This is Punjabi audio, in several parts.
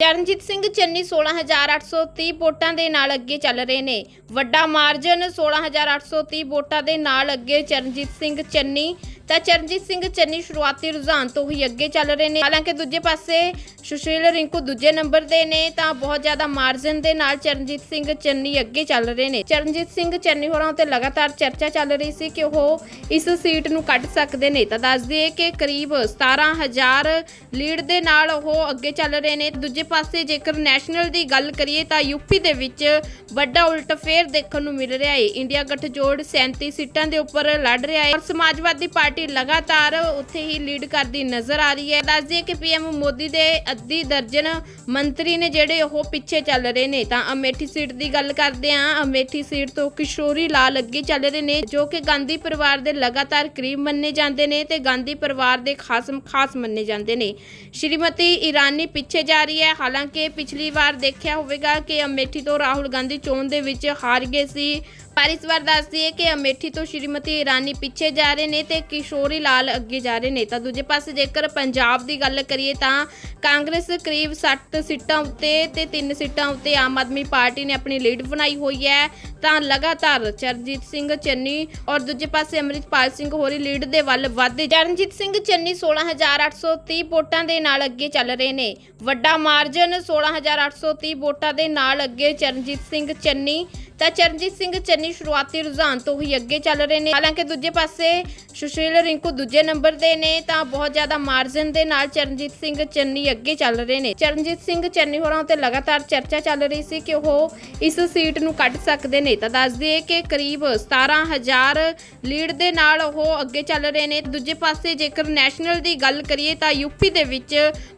ਚਰਨਜੀਤ ਸਿੰਘ ਚੰਨੀ 16830 ਵੋਟਾਂ ਦੇ ਨਾਲ ਅੱਗੇ ਚੱਲ ਰਹੇ ਨੇ। ਵੱਡਾ ਮਾਰਜਨ 16830 ਵੋਟਾਂ ਦੇ ਨਾਲ ਅੱਗੇ ਚਰਨਜੀਤ ਸਿੰਘ ਚੰਨੀ ਤਾਂ ਚਰਨਜੀਤ ਸਿੰਘ ਚੰਨੀ ਸ਼ੁਰੂਆਤੀ ਰੁਝਾਨ ਤੋਂ ਹੀ ਅੱਗੇ ਚੱਲ ਰਹੇ ਨੇ। ਹਾਲਾਂਕਿ ਦੂਜੇ ਪਾਸੇ ਸੁਸ਼ੀਲ ਰਿੰਕੂ ਦੂਜੇ ਨੰਬਰ ਤੇ ਨੇ, ਤਾਂ ਬਹੁਤ ਜ਼ਿਆਦਾ ਮਾਰਜਨ ਦੇ ਨਾਲ ਚਰਨਜੀਤ ਸਿੰਘ ਚੰਨੀ ਅੱਗੇ ਚੱਲ ਰਹੇ ਨੇ। ਚਰਨਜੀਤ ਸਿੰਘ ਚੰਨੀ ਹੋਰਾਂ ਉੱਤੇ ਲਗਾਤਾਰ ਚਰਚਾ ਚੱਲ ਰਹੀ ਸੀ ਕਿ ਉਹ ਇਸ ਸੀਟ ਨੂੰ ਕੱਢ ਸਕਦੇ ਨੇ। ਤਾਂ ਦੱਸ ਦਈਏ ਕਿ ਕਰੀਬ 17000 ਲੀਡ ਦੇ ਨਾਲ ਉਹ ਅੱਗੇ ਚੱਲ ਰਹੇ ਨੇ। ਦੂਜੇ ਪਾਸੇ ਜੇਕਰ ਨੈਸ਼ਨਲ ਦੀ ਗੱਲ ਕਰੀਏ ਤਾਂ ਯੂਪੀ ਦੇ ਵਿੱਚ ਵੱਡਾ ਉਲਟ ਫੇਰ ਦੇਖਣ ਨੂੰ ਮਿਲ ਰਿਹਾ ਹੈ ਇੰਡੀਆ ਗੱਠਜੋੜ 37 ਸੀਟਾਂ ਦੇ ਉੱਪਰ ਲੜ ਰਿਹਾ ਹੈ ਔਰ ਸਮਾਜਵਾਦੀ ਪਾਰਟੀ ਲਗਾਤਾਰ ਉੱਥੇ ਹੀ ਲੀਡ ਕਰਦੀ ਨਜ਼ਰ ਆ ਰਹੀ ਹੈ। ਦੱਸਦੀ ਦਈਏ ਕਿ ਪੀਐਮ ਮੋਦੀ ਦੇ ਅੱਧੀ ਦਰਜਨ ਮੰਤਰੀ ਨੇ ਜਿਹੜੇ ਉਹ ਪਿੱਛੇ ਚੱਲ ਰਹੇ ਨੇ। ਤਾਂ ਅਮੇਠੀ ਸੀਟ ਦੀ ਗੱਲ ਕਰਦੇ ਹਾਂ। ਅਮੇਠੀ ਸੀਟ ਤੋਂ ਕਿਸ਼ੋਰੀ ਲਾਲ ਅੱਗੇ ਚੱਲ ਰਹੇ ਨੇ, ਜੋ ਕਿ ਗਾਂਧੀ ਪਰਿਵਾਰ ਦੇ ਲਗਾਤਾਰ ਕਰੀਬ ਮੰਨੇ ਜਾਂਦੇ ਨੇ ਤੇ ਗਾਂਧੀ ਪਰਿਵਾਰ ਦੇ ਖਾਸ ਖਾਸ ਮੰਨੇ ਜਾਂਦੇ ਨੇ। ਸ਼੍ਰੀਮਤੀ ਇਰਾਨੀ ਪਿੱਛੇ ਜਾ ਰਹੀ ਹੈ। ਹਾਲਾਂਕਿ ਪਿਛਲੀ ਵਾਰ ਦੇਖਿਆ ਹੋਵੇਗਾ ਕਿ ਅਮੇਠੀ ਤੋਂ ਰਾਹੁਲ ਗਾਂਧੀ ਚੋਣ ਦੇ ਵਿੱਚ ਹਾਰ ਗਏ ਸੀ। ਪਰ ਇਸ ਵਾਰ ਦੱਸਦੀ ਹੈ ਕਿ ਅਮੇਠੀ ਤੋਂ ਸ਼੍ਰੀਮਤੀ ਇਰਾਨੀ ਪਿੱਛੇ ਜਾ ਰਹੇ ਨੇ ਤੇ ਕਿਸ਼ੋਰੀ ਲਾਲ ਅੱਗੇ ਜਾ ਰਹੇ ਨੇ ਤਾਂ ਦੂਜੇ ਪਾਸੇ ਜੇਕਰ ਪੰਜਾਬ ਦੀ ਗੱਲ ਕਰੀਏ ਤਾਂ ਕਾਂਗਰਸ ਕਰੀਬ 60 ਸੀਟਾਂ ਉੱਤੇ ਤੇ 3 ਸੀਟਾਂ ਉੱਤੇ ਆਮ ਆਦਮੀ ਪਾਰਟੀ ਨੇ ਆਪਣੀ ਲੀਡ ਬਣਾਈ ਹੋਈ ਹੈ। ਤਾਂ ਲਗਾਤਾਰ ਚਰਨਜੀਤ ਸਿੰਘ, ਚੰਨੀ ਔਰ ਦੂਜੇ ਪਾਸੇ ਅਮਰਿਤਪਾਲ ਸਿੰਘ ਹੋਰੀ ਲੀਡ ਦੇ ਵੱਲ ਵਧਦੇ ਚਰਨਜੀਤ ਸਿੰਘ, ਚੰਨੀ 16830 ਵੋਟਾਂ ਦੇ ਨਾਲ ਅੱਗੇ ਚੱਲ ਰਹੇ ਨੇ। ਵੱਡਾ ਮਾਰਜਨ 16830 ਵੋਟਾਂ ਦੇ ਨਾਲ ਅੱਗੇ ਚਰਨਜੀਤ ਸਿੰਘ, ਚੰਨੀ। ਤਾਂ ਚਰਨਜੀਤ ਸਿੰਘ, ਚੰਨੀ ਸ਼ੁਰੂਆਤੀ ਰੁਝਾਨ ਤੋਂ ਹੀ ਅੱਗੇ ਚੱਲ ਰਹੇ ਨੇ। ਹਾਲਾਂਕਿ ਦੂਜੇ ਪਾਸੇ ਸੁਸ਼ੀਲ ਰਿੰਕੂ ਦੂਜੇ ਨੰਬਰ ਦੇ ਨੇ, ਤਾਂ ਬਹੁਤ ਜ਼ਿਆਦਾ ਮਾਰਜਨ ਦੇ ਨਾਲ ਚਰਨਜੀਤ ਸਿੰਘ, ਚੰਨੀ ਅੱਗੇ ਚੱਲ ਰਹੇ ਨੇ। ਚਰਨਜੀਤ ਸਿੰਘ ਚੰਨੀ ਹੋਰਾਂ ਤੇ ਲਗਾਤਾਰ ਚਰਚਾ ਚੱਲ ਰਹੀ ਸੀ ਕਿ ਉਹ ਇਸ ਸੀਟ ਨੂੰ ਕੱਢ ਸਕਦੇ ਨੇ। ਤਾਂ ਦੱਸ ਦਈਏ ਕਿ ਕਰੀਬ 17000 ਲੀਡ ਦੇ ਨਾਲ ਉਹ ਅੱਗੇ ਚੱਲ ਰਹੇ ਨੇ। ਦੂਜੇ ਪਾਸੇ ਜੇਕਰ ਨੈਸ਼ਨਲ ਦੀ ਗੱਲ ਕਰੀਏ ਤਾਂ ਯੂਪੀ ਦੇ ਵਿੱਚ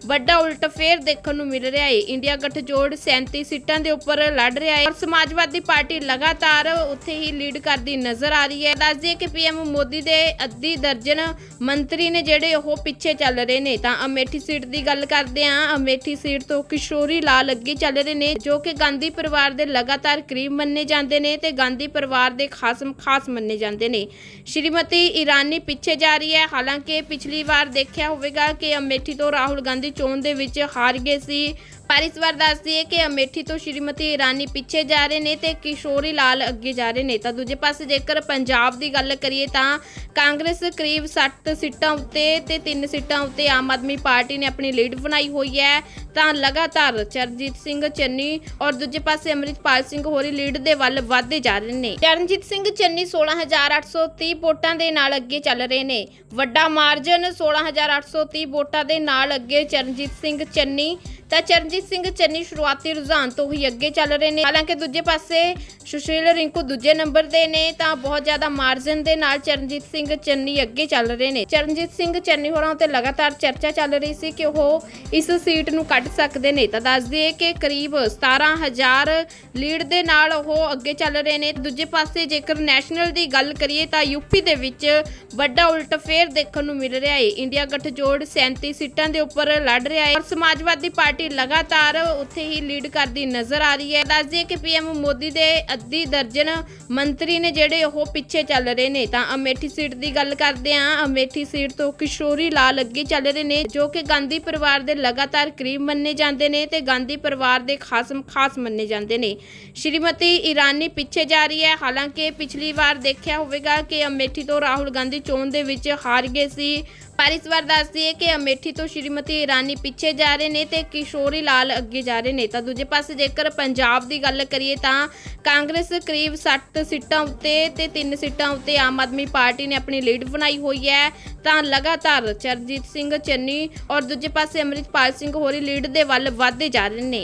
ਵੱਡਾ ਉਲਟ ਦੇਖਣ ਨੂੰ ਮਿਲ ਰਿਹਾ ਹੈ ਇੰਡੀਆ ਗਠਜੋੜ 37 ਸੀਟਾਂ ਦੇ ਉੱਪਰ ਲੜ ਰਿਹਾ ਹੈ ਔਰ ਸਮਾਜਵਾਦੀ ਪਾਰਟੀ ਲਗਾਤਾਰ ਉੱਥੇ ਹੀ ਲੀਡ ਕਰਦੀ ਨਜ਼ਰ ਆ ਰਹੀ ਹੈ। ਦੱਸ ਦਈਏ ਕਿ ਪੀਐਮ ਮੋਦੀ ਦੇ ਅੱਧੀ ਦਰਜਨ ਮੰਤਰੀ ਨੇ ਜਿਹੜੇ ਉਹ ਪਿੱਛੇ ਚੱਲ ਰਹੇ ਨੇ। ਤਾਂ ਅਮੇਠੀ ਸੀਟ ਦੀ ਗੱਲ ਕਰ ਕਰਦੇ ਹਾਂ। ਅਮੇਠੀ ਸੀਟ ਤੋਂ ਕਿਸ਼ੋਰੀ ਲਾਲ ਅੱਗੇ ਚੱਲ ਰਹੇ ਨੇ, ਜੋ ਕਿ ਗਾਂਧੀ ਪਰਿਵਾਰ ਦੇ ਲਗਾਤਾਰ ਕਰੀਬ ਮੰਨੇ ਜਾਂਦੇ ਨੇ ਤੇ ਗਾਂਧੀ ਪਰਿਵਾਰ ਦੇ ਖਾਸ ਖਾਸ ਮੰਨੇ ਜਾਂਦੇ ਨੇ। ਸ਼੍ਰੀਮਤੀ ਇਰਾਨੀ ਪਿੱਛੇ ਜਾ ਰਹੀ ਹੈ। ਹਾਲਾਂਕਿ ਪਿਛਲੀ ਵਾਰ ਦੇਖਿਆ ਹੋਵੇਗਾ ਕਿ ਅਮੇਠੀ ਤੋਂ ਰਾਹੁਲ ਗਾਂਧੀ ਚੋਣ ਦੇ ਵਿੱਚ ਹਾਰ ਗਏ ਸੀ। ਪਰ ਇਸ ਵਾਰ ਦੱਸਦੀ ਹੈ ਕਿ ਅਮੇਠੀ ਤੋਂ ਸ਼੍ਰੀਮਤੀ ਇਰਾਨੀ ਪਿੱਛੇ ਜਾ ਰਹੇ ਨੇ ਤੇ ਕਿਸ਼ੋਰੀ ਲਾਲ ਅੱਗੇ ਜਾ ਰਹੇ ਨੇ। ਤਾਂ ਦੂਜੇ ਪਾਸੇ ਜੇਕਰ ਪੰਜਾਬ ਦੀ ਗੱਲ ਕਰੀਏ ਤਾਂ ਕਾਂਗਰਸ ਕਰੀਬ 60 ਸੀਟਾਂ ਉੱਤੇ ਤੇ 3 ਸੀਟਾਂ ਉੱਤੇ ਆਮ ਆਦਮੀ ਪਾਰਟੀ ਨੇ ਆਪਣੀ ਲੀਡ ਬਣਾਈ ਹੋਈ ਹੈ। ਤਾਂ ਲਗਾਤਾਰ ਚਰਨਜੀਤ ਸਿੰਘ ਚੰਨੀ ਔਰ ਦੂਜੇ ਪਾਸੇ ਅਮਰਿਤਪਾਲ ਸਿੰਘ ਹੋਰੀ ਲੀਡ ਦੇ ਵੱਲ ਵਧਦੇ ਜਾ ਰਹੇ ਨੇ। ਚਰਨਜੀਤ ਸਿੰਘ ਚੰਨੀ 16830 ਵੋਟਾਂ ਦੇ ਨਾਲ ਅੱਗੇ ਚੱਲ ਰਹੇ ਨੇ। ਵੱਡਾ ਮਾਰਜਨ 16830 ਵੋਟਾਂ ਦੇ ਨਾਲ ਅੱਗੇ ਚਰਨਜੀਤ ਸਿੰਘ ਚੰਨੀ ਤਾਂ ਚਰਨਜੀਤ ਸਿੰਘ ਚੰਨੀ ਸ਼ੁਰੂਆਤੀ ਰੁਝਾਨ ਤੋਂ ਹੀ ਅੱਗੇ ਚੱਲ ਰਹੇ ਨੇ। ਹਾਲਾਂਕਿ ਦੂਜੇ ਪਾਸੇ ਸੁਸ਼ੀਲ ਰਿੰਕੂ ਦੂਜੇ ਨੰਬਰ ਤੇ ਨੇ, ਤਾਂ ਬਹੁਤ ਜ਼ਿਆਦਾ ਮਾਰਜਨ ਦੇ ਨਾਲ ਚਰਨਜੀਤ ਸਿੰਘ ਚੰਨੀ ਅੱਗੇ ਚੱਲ ਰਹੇ ਨੇ। ਚਰਨਜੀਤ ਸਿੰਘ ਚੰਨੀ ਹੋਰਾਂ ਉੱਤੇ ਲਗਾਤਾਰ ਚਰਚਾ ਚੱਲ ਰਹੀ ਸੀ ਕਿ ਉਹ ਇਸ ਸੀਟ ਨੂੰ ਕੱਢ ਸਕਦੇ ਨੇ। ਤਾਂ ਦੱਸ ਦਈਏ ਕਿ ਕਰੀਬ 17000 ਲੀਡ ਦੇ ਨਾਲ ਉਹ ਅੱਗੇ ਚੱਲ ਰਹੇ ਨੇ। ਦੂਜੇ ਪਾਸੇ ਜੇਕਰ ਨੈਸ਼ਨਲ ਦੀ ਗੱਲ ਕਰੀਏ ਤਾਂ ਯੂਪੀ ਦੇ ਵਿੱਚ ਵੱਡਾ ਉਲਟ ਫੇਰ ਦੇਖਣ ਨੂੰ ਮਿਲ ਰਿਹਾ ਹੈ ਇੰਡੀਆ ਗੱਠਜੋੜ 37 ਸੀਟਾਂ ਦੇ ਉੱਪਰ ਲੜ ਰਿਹਾ ਹੈ ਔਰ ਸਮਾਜਵਾਦੀ ਪਾਰਟੀ ਲਗਾਤਾਰ ਉੱਥੇ ਹੀ ਲੀਡ ਕਰਦੀ ਨਜ਼ਰ ਆ ਰਹੀ ਹੈ। ਦੱਸ ਕਿ ਪੀਐਮ ਮੋਦੀ ਦੇ ਅੱਧੀ ਦਰਜਨ ਮੰਤਰੀ ਨੇ ਜਿਹੜੇ ਉਹ ਪਿੱਛੇ ਚੱਲ ਰਹੇ ਨੇ। ਤਾਂ ਅਮੇਠੀ ਸੀਟ ਦੀ ਗੱਲ ਕਰਦੇ ਹਾਂ। ਅਮੇਠੀ ਸੀਟ ਤੋਂ ਕਿਸ਼ੋਰੀ ਲਾਲ ਅੱਗੇ ਚੱਲ ਰਹੇ ਨੇ, ਜੋ ਕਿ ਗਾਂਧੀ ਪਰਿਵਾਰ ਦੇ ਲਗਾਤਾਰ ਕਰੀਬ ਮੰਨੇ ਜਾਂਦੇ ਨੇ ਤੇ ਗਾਂਧੀ ਪਰਿਵਾਰ ਦੇ ਖਾਸ ਖਾਸ ਮੰਨੇ ਜਾਂਦੇ ਨੇ। ਸ਼੍ਰੀਮਤੀ ਇਰਾਨੀ ਪਿੱਛੇ ਜਾ ਰਹੀ ਹੈ। ਹਾਲਾਂਕਿ ਪਿਛਲੀ ਵਾਰ ਦੇਖਿਆ ਹੋਵੇਗਾ ਕਿ ਅਮੇਠੀ ਤੋਂ ਰਾਹੁਲ ਗਾਂਧੀ ਚੋਣ ਦੇ ਵਿੱਚ ਹਾਰ ਗਏ ਸੀ। ਪਰ ਇਸ ਵਾਰ ਦੱਸਦੀ ਹੈ ਕਿ ਅਮੇਠੀ ਤੋਂ ਸ਼੍ਰੀਮਤੀ ਇਰਾਨੀ ਪਿੱਛੇ ਜਾ ਰਹੇ ਨੇ ਤੇ ਕਿਸ਼ੋਰੀ ਲਾਲ ਅੱਗੇ ਜਾ ਰਹੇ ਨੇ। ਤਾਂ ਦੂਜੇ ਪਾਸੇ ਜੇਕਰ ਪੰਜਾਬ ਦੀ ਗੱਲ ਕਰੀਏ ਤਾਂ ਕਾਂਗਰਸ ਕਰੀਬ 60 ਸੀਟਾਂ ਉੱਤੇ ਤੇ 3 ਸੀਟਾਂ ਉੱਤੇ ਆਮ ਆਦਮੀ ਪਾਰਟੀ ਨੇ ਆਪਣੀ ਲੀਡ ਬਣਾਈ ਹੋਈ ਹੈ। ਤਾਂ ਲਗਾਤਾਰ ਚਰਨਜੀਤ ਸਿੰਘ ਚੰਨੀ ਔਰ ਦੂਜੇ ਪਾਸੇ ਅਮਰਿਤਪਾਲ ਸਿੰਘ ਹੋਰੀ ਲੀਡ ਦੇ ਵੱਲ ਵਧਦੇ ਜਾ ਰਹੇ ਨੇ।